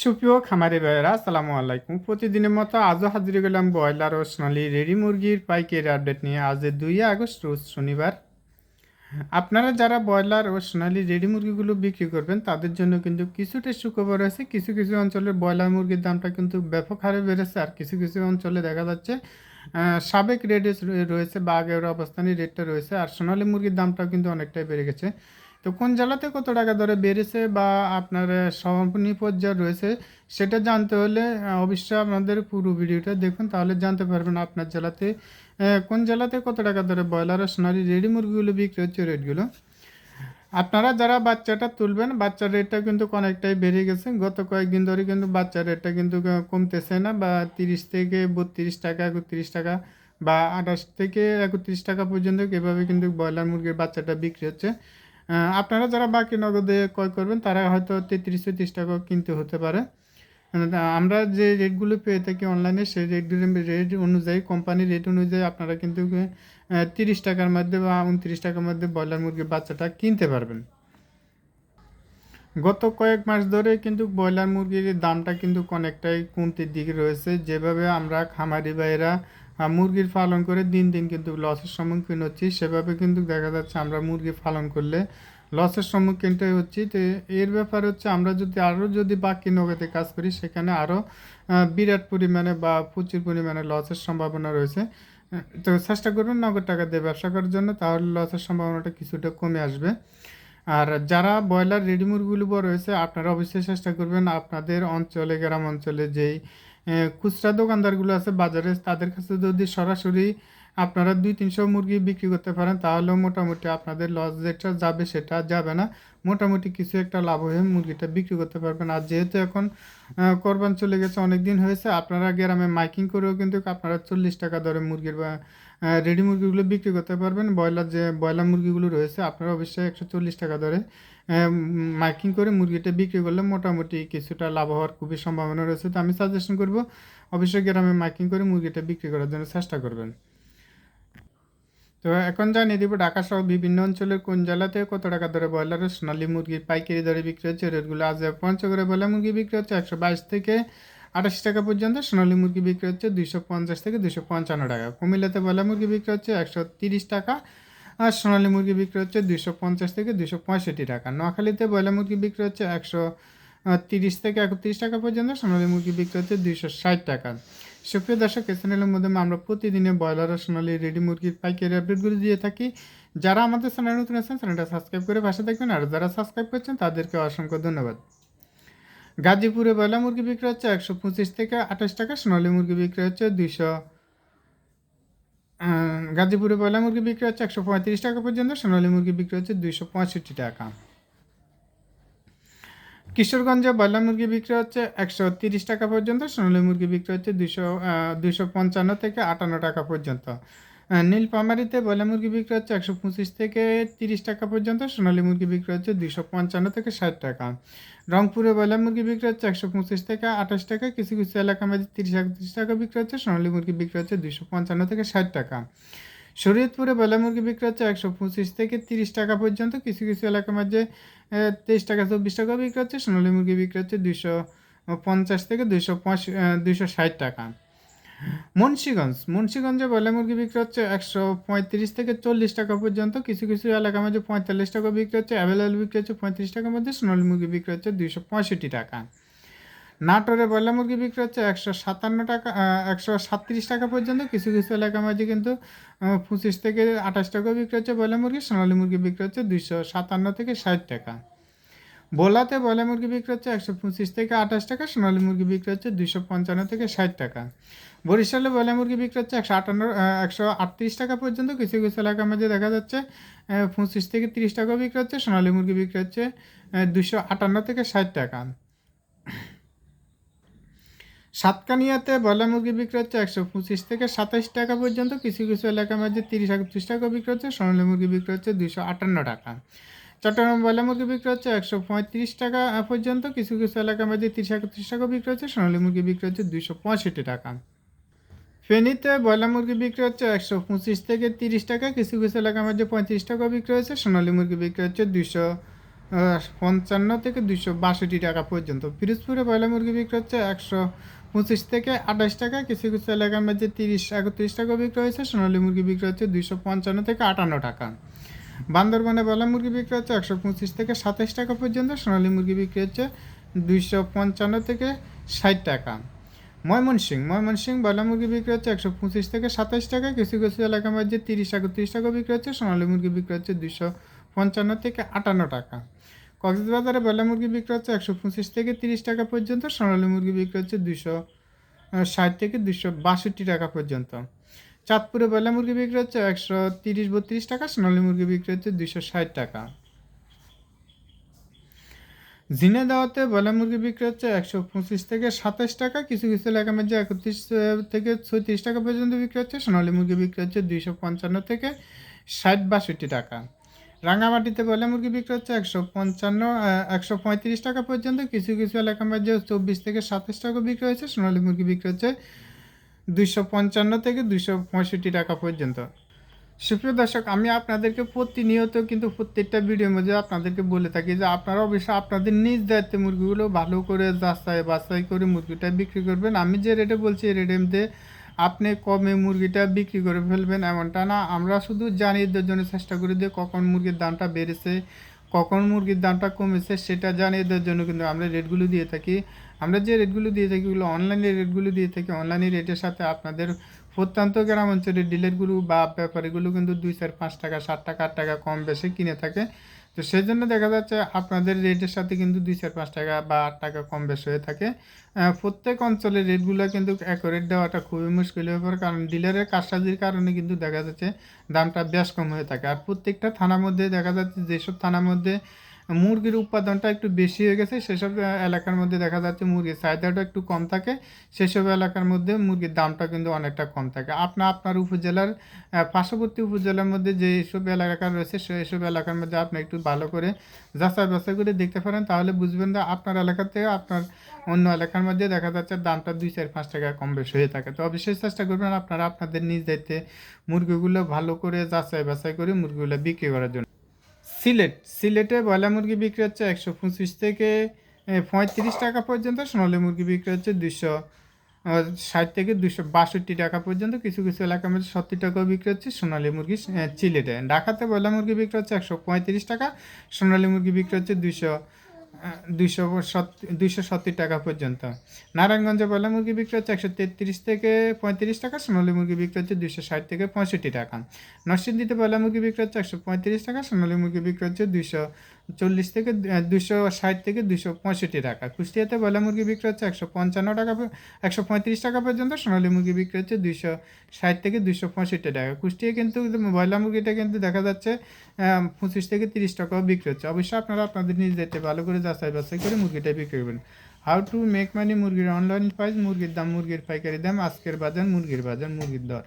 সুপ্রিয় খামারি ভাইয়েরা, আসসালামু আলাইকুম। প্রতিদিনের মতো আজও হাজির গেলাম ব্রয়লার ও সোনালি রেডি মুরগির পাইকারি আপডেট নিয়ে। আজ দুই আগস্ট, রোজ শনিবার। আপনারা যারা ব্রয়লার ও সোনালি রেডি মুরগিগুলো বিক্রি করবেন, তাদের জন্য কিন্তু কিছুটা সুখবর আছে। কিছু কিছু অঞ্চলে ব্রয়লার মুরগির দামটা কিন্তু ব্যাপক হারে বেড়েছে, আর কিছু কিছু অঞ্চলে দেখা যাচ্ছে সাবেক রেটে রয়েছে বা আগের অবস্থানে রেটটা রয়েছে, আর সোনালি মুরগির দামটাও কিন্তু অনেকটাই বেড়ে গেছে। তো কোন জেলাতে কত টাকা দরে বেড়েছে বা আপনার সমাপনী পর্যায়ে রয়েছে সেটা জানতে হলে অবশ্যই আপনাদের পুরো ভিডিওটা দেখুন, তাহলে জানতে পারবেন আপনার জেলাতে কোন জেলাতে কত টাকা দরে ব্রয়লার আর সোনালি রেডি মুরগিগুলো বিক্রি হচ্ছে রেটগুলো। আপনারা যারা বাচ্চাটা তুলবেন, বাচ্চার রেটটা কিন্তু অনেকটাই বেড়ে গেছে। গত কয়েকদিন ধরে কিন্তু বাচ্চার রেটটা কিন্তু কমতেছে না বা তিরিশ থেকে বত্রিশ টাকা, একত্রিশ টাকা বা আঠাশ থেকে একত্রিশ টাকা পর্যন্ত এভাবে কিন্তু ব্রয়লার মুরগির বাচ্চাটা বিক্রি হচ্ছে। আপনারা যারা বাকি নগদে ক্রয় করবেন, তারা হয়তো তেত্রিশ চৌত্রিশ টাকা কিনতে হতে পারে। আমরা যে রেটগুলো পেয়ে থাকি অনলাইনে সেই রেটগুলো রেট অনুযায়ী কোম্পানির রেট অনুযায়ী আপনারা কিন্তু তিরিশ টাকার মধ্যে বা উনত্রিশ টাকার মধ্যে ব্রয়লার মুরগির বাচ্চাটা কিনতে পারবেন। গত কয়েক মাস ধরে কিন্তু ব্রয়লার মুরগির দামটা কিন্তু অনেকটাই কমতির দিকে রয়েছে। যেভাবে আমরা খামারি ভাইয়েরা মুরগির পালন করে দিন দিন কিন্তু লসের সম্মুখীন হচ্ছি। সেভাবে কিন্তু দেখা যাচ্ছে আমরা মুরগি পালন করলে লসের সম্মুখীনটাই হচ্ছি। তো এর ব্যাপার হচ্ছে আমরা যদি আরও যদি বাকি নগদে কাজ করি, সেখানে আরও বিরাট পরিমাণে বা প্রচুর পরিমাণে লসের সম্ভাবনা রয়েছে। তো চেষ্টা করবেন নগদ টাকা দিয়ে ব্যবসা করার জন্য, তাহলে লসের সম্ভাবনাটা কিছুটা কমে আসবে। আর যারা ব্রয়লার, রেডি মুরগিগুলো রয়েছে আপনারা অবশ্যই চেষ্টা করবেন আপনাদের অঞ্চলে, গ্রাম অঞ্চলে যেই খুচরা দোকানদারগুলো আছে, বাজারে, তাদের কাছে যদি সরাসরি আপনারা দুই, তিনশো মুরগি বিক্রি করতে পারেন, তাহলেও মোটামুটি আপনাদের লস যেটা যাবে সেটা যাবে না। মোটামুটি কিছু একটা লাভ হয়ে মুরগিটা বিক্রি করতে পারবেন। আর যেহেতু এখন কোরবান চলে গেছে অনেক দিন হয়েছে, আপনারা গ্রামে মাইকিং করেও কিন্তু আপনারা চল্লিশ টাকা দরে মুরগির বা রেডি মুরগিগুলো বিক্রি করতে পারবেন। ব্রয়লার যে ব্রয়লার মুরগিগুলো রয়েছে, আপনারা অবশ্যই একশো চল্লিশ টাকা দরে মাইকিং করে মুরগিটা বিক্রি করলে মোটামুটি কিছুটা লাভ হওয়ার খুবই সম্ভাবনা রয়েছে। তো আমি সাজেশন করব, অবশ্যই গ্রামে মাইকিং করে মুরগিটা বিক্রি করার জন্য চেষ্টা করবেন। তো এখন জানিয়ে দিব ঢাকা সহ বিভিন্ন অঞ্চলের কোন জেলাতে কত টাকা দরে ব্রয়লারের সোনালী মুরগির পাইকারি দরে বিক্রি হচ্ছে? রেটগুলো আজ পঞ্চগড়ে ব্রয়লার মুরগি বিক্রি হচ্ছে একশো বাইশ থেকে আটাশি টাকা পর্যন্ত, সোনালী মুরগি বিক্রি হচ্ছে দুইশো পঞ্চাশ থেকে দুইশো পঞ্চান্ন টাকা। কুমিল্লাতে ব্রয়লার মুরগি বিক্রি হচ্ছে একশো তিরিশ টাকা আর সোনালী মুরগি বিক্রি হচ্ছে দুইশো পঞ্চাশ থেকে দুইশো পঁয়ষট্টি টাকা। নোয়াখালীতে ব্রয়লার মুরগি বিক্রি হচ্ছে একশো তিরিশ থেকে একত্রিশ টাকা পর্যন্ত, সোনালী মুরগি বিক্রি হচ্ছে দুইশো ষাট টাকা। সুপ্রিয় দর্শক, এই চ্যানেলের মাধ্যমে আমরা প্রতিদিনে ব্রয়লার আর সোনালী রেডি মুরগির পাইকারি আপডেটগুলো দিয়ে থাকি। যারা আমাদের চ্যানেল নতুন আছেন, চ্যানেলটা সাবস্ক্রাইব করে পাশে দেখবেন আর যারা সাবস্ক্রাইব করছেন, তাদেরকে অসংখ্য ধন্যবাদ। গাজীপুরে ব্রয়লার মুরগি বিক্রি হচ্ছে একশো পঁচিশ থেকে আঠাশ টাকা, সোনালী মুরগি বিক্রি হচ্ছে দুইশো গাজীপুরে বয়লা মুরগি বিক্রি হচ্ছে একশো পঁয়ত্রিশ টাকা পর্যন্ত, সোনালী মুরগি বিক্রি হচ্ছে দুইশো পঁয়ষট্টি টাকা। কিশোরগঞ্জে বয়লা মুরগি বিক্রি হচ্ছে একশো তিরিশ টাকা পর্যন্ত, সোনালী মুরগি বিক্রি হচ্ছে দুইশো দুশো পঞ্চান্ন থেকে আটান্ন টাকা পর্যন্ত। আহ, নীলফামারীতে ব্রয়লার মুরগি বিক্রি হচ্ছে একশো পঁচিশ থেকে তিরিশ টাকা পর্যন্ত সোনালী মুরগি বিক্রি হচ্ছে দুশো পঞ্চান্ন থেকে ষাট টাকা। রংপুরে ব্রয়লার মুরগি বিক্রি হচ্ছে একশো পঁচিশ থেকে আঠাশ টাকা কিছু কিছু এলাকার মাঝে তিরিশ একত্রিশ টাকা বিক্রি হচ্ছে সোনালী মুরগি বিক্রি হচ্ছে দুশো পঞ্চান্ন থেকে ষাট টাকা। শরীয়তপুরে ব্রয়লার মুরগি বিক্রি হচ্ছে একশো পঁচিশ থেকে তিরিশ টাকা পর্যন্ত কিছু কিছু এলাকার মাঝে তেইশ টাকা চব্বিশ টাকা বিক্রি হচ্ছে সোনালী মুরগি বিক্রি হচ্ছে দুইশো পঞ্চাশ থেকে দুশো দুইশো দুইশো ষাট টাকা। মুন্সিগঞ্জ। মুন্সিগঞ্জে ব্রয়লার মুরগি বিক্রি হচ্ছে একশো পঁয়ত্রিশ থেকে চল্লিশ টাকা পর্যন্ত। কিছু কিছু এলাকার মধ্যে পঁয়তাল্লিশ টাকা বিক্রি হচ্ছে অ্যাভেলেবল বিক্রি হচ্ছে পঁয়ত্রিশ টাকার মধ্যে সোনালী মুরগি বিক্রি হচ্ছে দুইশো পঁয়ষট্টি টাকা। নাটোরে ব্রয়লার মুরগি বিক্রি হচ্ছে একশো সাতান্ন টাকা একশো সাতত্রিশ টাকা পর্যন্ত। কিছু কিছু এলাকার মাঝে কিন্তু পঁচিশ থেকে আঠাশ টাকা বিক্রি হচ্ছে ব্রয়লার মুরগি সোনালী মুরগি বিক্রি হচ্ছে দুইশো সাতান্ন থেকে ষাট টাকা। ভোলাতে ব্রয়লার মুরগি বিক্রি হচ্ছে একশো পঁচিশ থেকে আঠাশ টাকা, সোনালী মুরগি বিক্রি হচ্ছে দুইশো পঞ্চান্ন থেকে ষাট টাকা। বরিশালে ব্রয়লার মুরগি বিক্রি হচ্ছে একশো আটান্ন একশো আটত্রিশ টাকা পর্যন্ত, কিছু কিছু এলাকার মধ্যে দেখা যাচ্ছে পঁচিশ থেকে তিরিশ টাকা বিক্রি হচ্ছে, সোনালী মুরগি বিক্রি হচ্ছে দুশো আটান্ন থেকে ষাট টাকা। সাতকানিয়াতে ব্রয়লার মুরগি বিক্রি হচ্ছে একশো পঁচিশ থেকে সাতাশ টাকা পর্যন্ত, কিছু কিছু এলাকার মধ্যে তিরিশ একত্রিশ টাকা বিক্রি হচ্ছে, সোনালী মুরগি বিক্রি হচ্ছে দুশো আটান্ন টাকা। চট্টগ্রাম ব্রয়লার মুরগি বিক্রি হচ্ছে একশো পঁয়ত্রিশ টাকা পর্যন্ত। কিছু কিছু এলাকার মধ্যে তিরিশ একত্রিশ টাকা বিক্রি হচ্ছে। সোনালী মুরগি বিক্রি হচ্ছে দুশো পঁয়ষট্টি টাকা। ফেনীতে ব্রয়লার মুরগি বিক্রি হচ্ছে একশো পঁচিশ থেকে তিরিশ টাকা। কিছু কিছু এলাকার মধ্যে পঁয়ত্রিশ টাকা বিক্রি হচ্ছে সোনালী মুরগি বিক্রি হচ্ছে আহ, পঞ্চান্ন থেকে দুইশো বাষট্টি টাকা পর্যন্ত। পিরোজপুরে ব্রয়লার মুরগি বিক্রি হচ্ছে একশো পঁচিশ থেকে আঠাশ টাকা। কিছু কিছু এলাকার মধ্যে তিরিশ একত্রিশ টাকা বিক্রি হয়েছে। সোনালী মুরগি বিক্রি হচ্ছে দুইশো পঞ্চান্ন থেকে আটান্ন টাকা। বান্দরবানে ব্রয়লার মুরগি বিক্রি হচ্ছে একশো পঁচিশ থেকে সাতাশ টাকা পর্যন্ত, সোনালী মুরগি বিক্রি হচ্ছে দুইশো পঞ্চান্ন থেকে ষাট টাকা। ময়মনসিং ময়মনসিং ব্রয়লার মুরগি বিক্রি হচ্ছে একশো পঁচিশ থেকে সাতাশ টাকা, কিছু কিছু এলাকার মধ্যে তিরিশ একত্রিশ টাকা বিক্রি হচ্ছে, সোনালী মুরগি বিক্রি হচ্ছে দুইশো পঞ্চান্ন থেকে আটান্ন টাকা। কক্সবাজারে ব্রয়লার মুরগি বিক্রি হচ্ছে একশো পঁচিশ থেকে তিরিশ টাকা পর্যন্ত, সোনালী মুরগি বিক্রি হচ্ছে দুইশো ষাট থেকে দুইশো বাষট্টি টাকা পর্যন্ত। চাঁদপুরে ব্রয়লার মুরগি বিক্রি হচ্ছে একশো তিরিশ বত্রিশ টাকা, সোনালী মুরগি বিক্রি হচ্ছে দুইশো ষাট টাকা। জিনে দেওয়াতে ব্রয়লার মুরগি বিক্রি হচ্ছে একশো পঁচিশ থেকে সাতাশ টাকা, কিছু কিছু এলাকার মধ্যে একত্রিশ থেকে ছত্রিশ টাকা পর্যন্ত বিক্রি হচ্ছে, সোনালী মুরগি বিক্রি হচ্ছে দুইশো পঞ্চান্ন থেকে ষাট বাষট্টি টাকা। রাঙামাটিতে ব্রয়লার মুরগি বিক্রি হচ্ছে একশো পঞ্চান্ন একশো পঁয়ত্রিশ টাকা পর্যন্ত, কিছু কিছু এলাকার মধ্যে চব্বিশ থেকে সাতাশ টাকা বিক্রি হচ্ছে সোনালী মুরগি বিক্রি হচ্ছে দুইশো পঞ্চান্ন থেকে দুইশো পঁয়ষট্টি টাকা পর্যন্ত। সুপ্রিয় দর্শক, আমি আপনাদেরকে প্রতিনিয়ত কিন্তু প্রত্যেকটা ভিডিওর মধ্যে আপনাদেরকে বলে থাকি যে আপনারা অবশ্যই আপনাদের নিজ দায়িত্বে মুরগিগুলো ভালো করে যাচাই বাছাই করে মুরগিটা বিক্রি করবেন। আমি যে রেটে বলছি, এই রেটের মধ্যে আপনি কমে মুরগিটা বিক্রি করে ফেলবেন এমনটা না। আমরা শুধু জানিয়ে দেওয়ার জন্য চেষ্টা করি যে কখন মুরগির দামটা বেড়েছে, কখন মুরগির দামটা কমেছে, সেটা জানিয়ে দেওয়ার জন্য কিন্তু আমরা রেটগুলো দিয়ে থাকি। আমরা যে রেটগুলো দিয়ে থাকি, ওগুলো অনলাইনে রেটগুলো দিয়ে থাকি অনলাইনে রেটের সাথে আপনাদের প্রত্যন্ত গ্রাম অঞ্চলের ডিলারগুলো বা ব্যাপারীগুলো কিন্তু দুই চার, পাঁচ টাকা, সাত টাকা, আট টাকা কম বেশি কিনে থাকে। তো সেই জন্য দেখা যাচ্ছে আপনাদের রেটের সাথে কিন্তু দুই চার, পাঁচ টাকা বা আট টাকা কম বেশি হয়ে থাকে। প্রত্যেক অঞ্চলের রেটগুলো কিন্তু অ্যাকোরেট দেওয়াটা খুবই মুশকিল হয়ে পড়ে, কারণ ডিলারের কারসাজির কারণে কিন্তু দেখা যাচ্ছে দামটা বেশ কম হয়ে থাকে। আর প্রত্যেকটা থানার মধ্যে দেখা যাচ্ছে যেসব থানার মধ্যে মুরগির উৎপাদনটা একটু বেশি হয়ে গেছে, সেসব এলাকার মধ্যে দেখা যাচ্ছে মুরগির চাহিদাটা একটু কম থাকে, সেসব এলাকার মধ্যে মুরগির দামটা কিন্তু অনেকটা কম থাকে। আপনার আপনার উপজেলার পার্শ্ববর্তী উপজেলার মধ্যে যে সব এলাকা রয়েছে সেসব এলাকার মধ্যে আপনি একটু ভালো করে যাচাই বাছাই করে দেখতে পারেন, তাহলে বুঝবেন যে আপনার এলাকা থেকে আপনার অন্য এলাকার মধ্যে দেখা যাচ্ছে দামটা দুই, চার, পাঁচ টাকা কম বেশি হয়ে থাকে। তো অবশ্যই চেষ্টা করবেন আপনারা আপনাদের নিজ দায়িত্বে মুরগিগুলো ভালো করে যাচাই বাছাই করে মুরগিগুলো বিক্রি করার জন্য। সিলেট, সিলেটে ব্রয়লার মুরগি বিক্রি হচ্ছে একশো পঁচিশ থেকে পঁয়ত্রিশ টাকা পর্যন্ত, সোনালি মুরগি বিক্রি হচ্ছে দুশো ষাট থেকে দুশো বাষট্টি টাকা পর্যন্ত, কিছু কিছু এলাকার মধ্যে সত্তর টাকাও বিক্রি হচ্ছে সোনালী মুরগি সিলেটে ঢাকাতে ব্রয়লার মুরগি বিক্রি হচ্ছে একশো পঁয়ত্রিশ টাকা, সোনালী মুরগি বিক্রি হচ্ছে দুশো দুইশো দুইশো সত্তর টাকা পর্যন্ত। নারায়ণগঞ্জে বলে মুরগি বিক্রি হচ্ছে একশো তেত্রিশ থেকে পঁয়ত্রিশ টাকা, সোনালি মুরগি বিক্রি হচ্ছে দুইশো ষাট থেকে পঁয়ষট্টি টাকা। নরসিংদীতে বলে মুরগি বিক্রি হচ্ছে একশো পঁয়ত্রিশ টাকা, সোনালি মুরগি বিক্রি হচ্ছে দুইশো চল্লিশ থেকে দুশো ষাট থেকে দুশো পঁয়ষট্টি টাকা। কুষ্টিয়াতে ব্রয়লার মুরগি বিক্রি হচ্ছে একশো পঞ্চান্ন টাকা একশো পঁয়ত্রিশ টাকা পর্যন্ত। সোনালী মুরগি বিক্রি হচ্ছে দুইশো ষাট থেকে দুশো পঁয়ষট্টি টাকা। কুষ্টিয়া কিন্তু ব্রয়লার মুরগিটা কিন্তু দেখা যাচ্ছে পঁচিশ থেকে তিরিশ টাকাও বিক্রি হচ্ছে। অবশ্যই আপনারা আপনাদের নিজ দায়িত্বে ভালো করে যাচাই বাছাই করে মুরগিটা বিক্রি করবেন। হাউ টু মেক মানি মুরগির অনলাইন প্রাইস মুরগির দাম, মুরগির পাইকারি দাম, আজকের বাজার, মুরগির বাজার, মুরগির দর।